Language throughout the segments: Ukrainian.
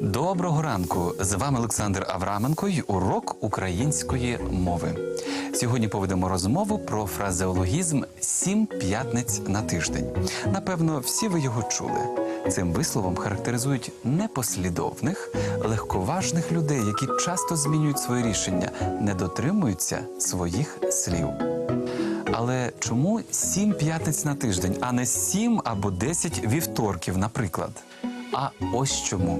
Доброго ранку! З вами Олександр Авраменко й урок української мови. Сьогодні поведемо розмову про фразеологізм сім п'ятниць на тиждень. Напевно, всі ви його чули. Цим висловом характеризують непослідовних, легковажних людей, які часто змінюють своє рішення, не дотримуються своїх слів. Але чому сім п'ятниць на тиждень, а не сім або десять вівторків, наприклад? А ось чому.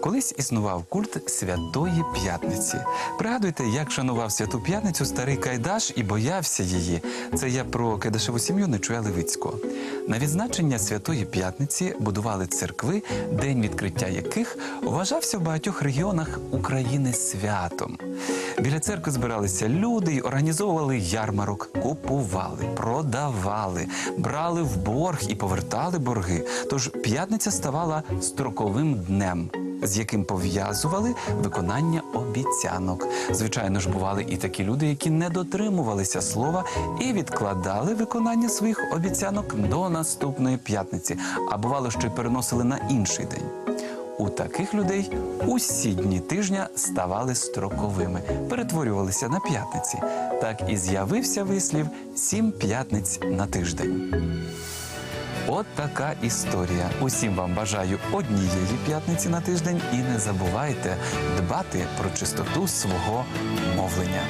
Колись існував культ Святої П'ятниці. Пригадуйте, як шанував Святу П'ятницю старий Кайдаш і боявся її. Це я про Кайдашеву сім'ю Нечуя Левицького. На відзначення Святої П'ятниці будували церкви, день відкриття яких вважався в багатьох регіонах України святом. Біля церкви збиралися люди і організовували ярмарок, купували, продавали, брали в борг і повертали борги. Тож п'ятниця ставала строковим днем. З яким пов'язували виконання обіцянок. Звичайно ж, бували і такі люди, які не дотримувалися слова і відкладали виконання своїх обіцянок до наступної п'ятниці, а бувало, що й переносили на інший день. У таких людей усі дні тижня ставали строковими, перетворювалися на п'ятниці. Так і з'явився вислів сім п'ятниць на тиждень. От така історія. Усім вам бажаю однієї п'ятниці на тиждень і не забувайте дбати про чистоту свого мовлення.